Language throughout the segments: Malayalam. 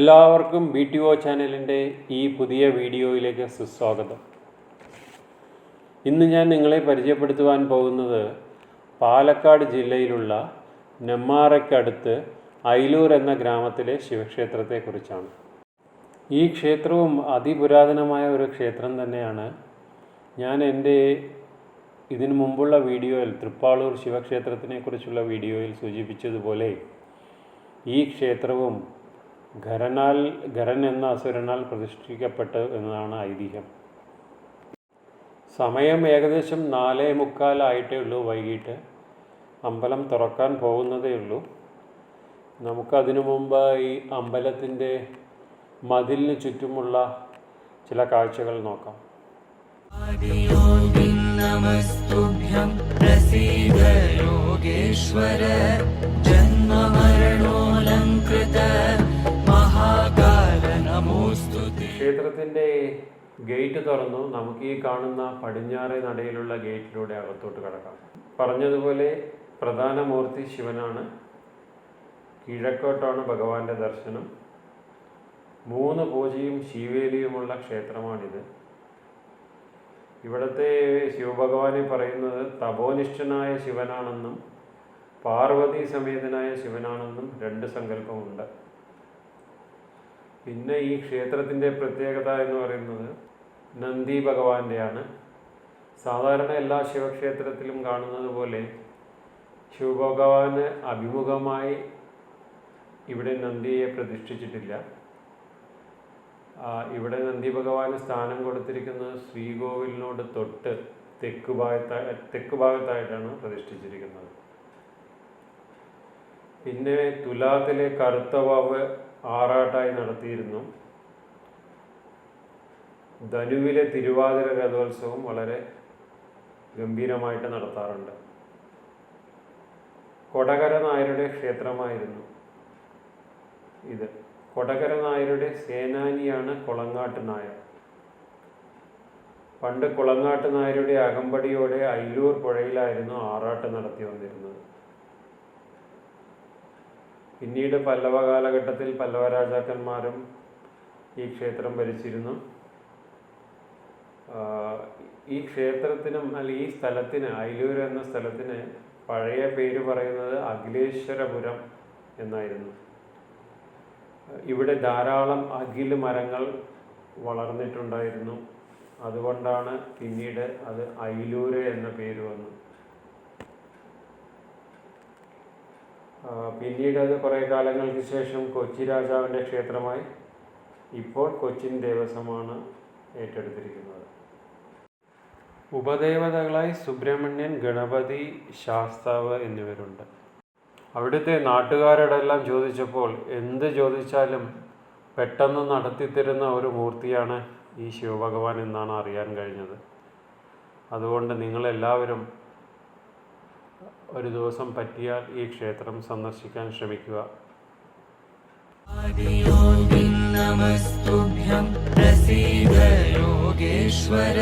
എല്ലാവർക്കും ബി ടി ഒ ചാനലിന്റെ ഈ പുതിയ വീഡിയോയിലേക്ക് സുസ്വാഗതം. ഇന്ന് ഞാൻ നിങ്ങളെ പരിചയപ്പെടുത്തുവാൻ പോകുന്നത് പാലക്കാട് ജില്ലയിലുള്ള നെമ്മാറയ്ക്കടുത്ത് ഐലൂർ എന്ന ഗ്രാമത്തിലെ ശിവക്ഷേത്രത്തെക്കുറിച്ചാണ്. ഈ ക്ഷേത്രവും അതിപുരാതനമായ ഒരു ക്ഷേത്രം തന്നെയാണ്. ഞാൻ എന്റെ ഇതിനു മുമ്പുള്ള വീഡിയോയിൽ തൃപ്പാളൂർ ശിവക്ഷേത്രത്തിനെക്കുറിച്ചുള്ള വീഡിയോയിൽ സൂചിപ്പിച്ചതുപോലെ ഈ ക്ഷേത്രവും ഖരനാൽ ഖരൻ എന്ന അസുരനാൽ പ്രതിഷ്ഠിക്കപ്പെട്ടു എന്നതാണ് ഐതിഹ്യം. സമയം ഏകദേശം നാലേ മുക്കാലായിട്ടേ ഉള്ളൂ വൈകിട്ട്. അമ്പലം തുറക്കാൻ പോകുന്നതേ ഉള്ളൂ. നമുക്കതിനു മുമ്പ് ഈ അമ്പലത്തിന്റെ മതിലിന് ചുറ്റുമുള്ള ചില കാഴ്ചകൾ നോക്കാം. നമസ്തുഭ്യം പ്രസീദ യോഗേശ്വര. ക്ഷേത്രത്തിന്റെ ഗേറ്റ് തുറന്നു. നമുക്ക് ഈ കാണുന്ന പടിഞ്ഞാറേ നടയിലുള്ള ഗേറ്റിലൂടെ അകത്തോട്ട് കടക്കാം. പറഞ്ഞതുപോലെ പ്രധാന മൂർത്തി ശിവനാണ്. കിഴക്കോട്ടാണ് ഭഗവാന്റെ ദർശനം. മൂന്ന് പൂജയും ശിവേലിയുമുള്ള ക്ഷേത്രമാണിത്. ഇവിടുത്തെ ശിവഭഗവാനെ പറയുന്നത് തപോനിഷ്ഠനായ ശിവനാണെന്നും പാർവതി സമേതനായ ശിവനാണെന്നും രണ്ട് സങ്കല്പമുണ്ട്. പിന്നെ ഈ ക്ഷേത്രത്തിന്റെ പ്രത്യേകത എന്ന് പറയുന്നത് നന്ദി ഭഗവാന്റെയാണ്. സാധാരണ എല്ലാ ശിവക്ഷേത്രത്തിലും കാണുന്നത് പോലെ ശിവഭഗവാന് അഭിമുഖമായി ഇവിടെ നന്ദിയെ പ്രതിഷ്ഠിച്ചിട്ടില്ല. ഇവിടെ നന്ദി ഭഗവാന് സ്ഥാനം കൊടുത്തിരിക്കുന്നത് ശ്രീകോവിലിനോട് തൊട്ട് തെക്ക് ഭാഗത്തായി തെക്ക് ഭാഗത്തായിട്ടാണ് പ്രതിഷ്ഠിച്ചിരിക്കുന്നത്. പിന്നെ തുലാത്തിലെ കറുത്ത വാവ് ആറാട്ടായി നടത്തിയിരുന്നു. ധനുവിലെ തിരുവാതിര രഥോത്സവം വളരെ ഗംഭീരമായിട്ട് നടത്താറുണ്ട്. കൊടകര നായരുടെ ക്ഷേത്രമായിരുന്നു ഇത്. കൊടകര നായരുടെ സേനാനിയാണ് കുളങ്ങാട്ട് നായർ. പണ്ട് കുളങ്ങാട്ട് നായരുടെ അകമ്പടിയോടെ അയിലൂർ പുഴയിലായിരുന്നു ആറാട്ട് നടത്തി വന്നിരുന്നത്. പിന്നീട് പല്ലവ കാലഘട്ടത്തിൽ പല്ലവ രാജാക്കന്മാരും ഈ ക്ഷേത്രം ഭരിച്ചിരുന്നു. ഈ ക്ഷേത്രത്തിനും അല്ലെങ്കിൽ ഈ സ്ഥലത്തിന് അയിലൂർ എന്ന സ്ഥലത്തിന് പഴയ പേര് പറയുന്നത് അഖിലേശ്വരപുരം എന്നായിരുന്നു. ഇവിടെ ധാരാളം അഖിൽ മരങ്ങൾ വളർന്നിട്ടുണ്ടായിരുന്നു. അതുകൊണ്ടാണ് പിന്നീട് അത് അയിലൂര് എന്ന പേര് വന്നു പിന്നീട് അത് കുറേ കാലങ്ങൾക്ക് ശേഷം കൊച്ചി രാജാവിന്റെ ക്ഷേത്രമായി ഇപ്പോൾ കൊച്ചിൻ ദേവസ്വമാണ് ഏറ്റെടുത്തിരിക്കുന്നത്. ഉപദേവതകളായി സുബ്രഹ്മണ്യൻ ഗണപതി ശാസ്താവ് എന്നിവരുണ്ട്. അവിടുത്തെ നാട്ടുകാരോടെല്ലാം ചോദിച്ചപ്പോൾ എന്ത് ചോദിച്ചാലും പെട്ടെന്ന് നടത്തിത്തരുന്ന ഒരു മൂർത്തിയാണ് ഈ ശിവഭഗവാൻ എന്നാണ് അറിയാൻ കഴിഞ്ഞത്. അതുകൊണ്ട് നിങ്ങളെല്ലാവരും ഒരു ദിവസം പറ്റിയാൽ ഈ ക്ഷേത്രം സന്ദർശിക്കാൻ ശ്രമിക്കുക. നമസ്തുഭ്യം പ്രസീദ യോഗേശ്വര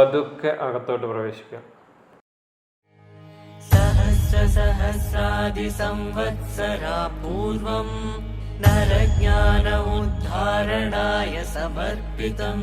പതുക്കെ അകത്തോട്ട് പ്രവേശിക്കുക സഹസ്രാദി സംവത്സരാ പൂർവം നരജ്ഞാന ഉദ്ധാരണായ സമർപ്പിതം.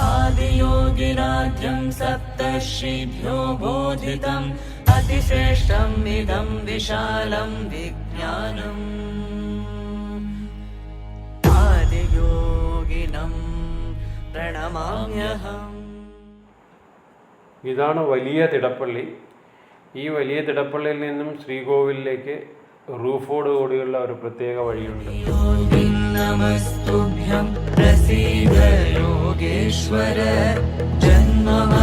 ആദിയോഗിരാജ്യം സപ്തർഷിഭ്യോ ബോധിതം അതിശ്രേഷ്ഠം ഇതം വിശാലം വിജ്ഞാനം. ആദിയോഗിനം പ്രണമാമ്യഹം. ഇതാണ് വലിയ തിടപ്പള്ളി. ഈ വലിയ തിടപ്പള്ളിയിൽ നിന്നും ശ്രീകോവിലേക്ക് റൂഫോട് കൂടിയുള്ള ഒരു പ്രത്യേക വഴിയുണ്ട്. ജന്മ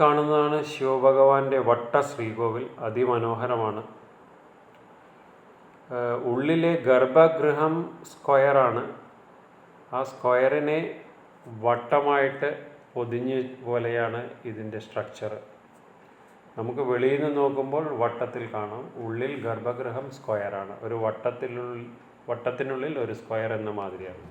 കാണുന്നതാണ് ശിവഭഗവാന്റെ വട്ട ശ്രീകോവിൽ അതിമനോഹരമാണ് ഉള്ളിലെ ഗർഭഗൃഹം സ്ക്വയറാണ് ആ സ്ക്വയറിനെ വട്ടമായിട്ട് പൊതിഞ്ഞ പോലെയാണ് ഇതിന്റെ സ്ട്രക്ചർ നമുക്ക് വെളിയിൽ നിന്ന് നോക്കുമ്പോൾ വട്ടത്തിൽ കാണാം. ഉള്ളിൽ ഗർഭഗൃഹം സ്ക്വയറാണ് ഒരു വട്ടത്തിലുള്ള വട്ടത്തിനുള്ളിൽ ഒരു സ്ക്വയർ എന്ന മാതിരിയാണ്.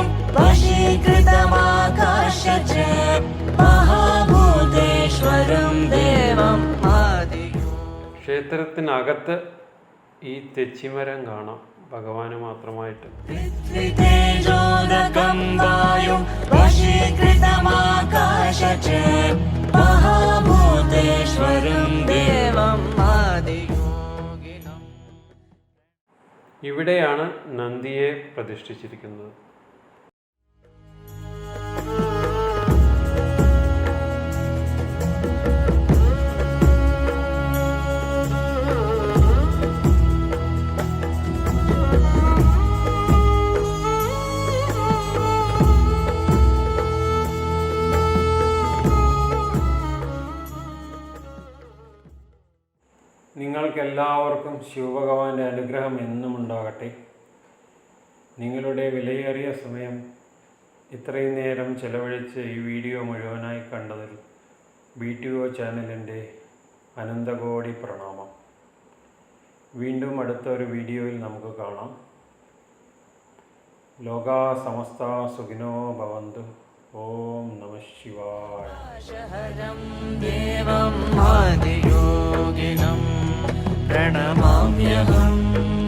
वायुं वशीकृतमाकाश च महाभूतेश्वरं देवम् आदियो ക്ഷേത്രത്തിനകത്ത് ഈ തെച്ചിമരം കാണാം ഭഗവാന് മാത്രമായിട്ട് पृथ्वीतेजोदकं वायुं वशीकृतमाकाश च महाभूतेश्वरं देवम् आदियोगिनम् ഇവിടെയാണ് നന്ദിയെ പ്രതിഷ്ഠിച്ചിരിക്കുന്നത് നിങ്ങൾക്കെല്ലാവർക്കും ശിവഭഗവാന്റെ അനുഗ്രഹം എന്നും ഉണ്ടാകട്ടെ. നിങ്ങളുടെ വിലയേറിയ സമയം ഇത്രയും നേരം ചെലവഴിച്ച് ഈ വീഡിയോ മുഴുവനായി കണ്ടതിൽ ബി ടി ഒ ചാനലിന്റെ അനന്തകോടി പ്രണാമം. വീണ്ടും അടുത്ത ഒരു വീഡിയോയിൽ നമുക്ക് കാണാം. ലോകാ സമസ്ത സുഖിനോ ഭവന്തു. ഓം നമ ശിവായ. शहरं देवम् आदियोगिनं प्रणमाम्यहम्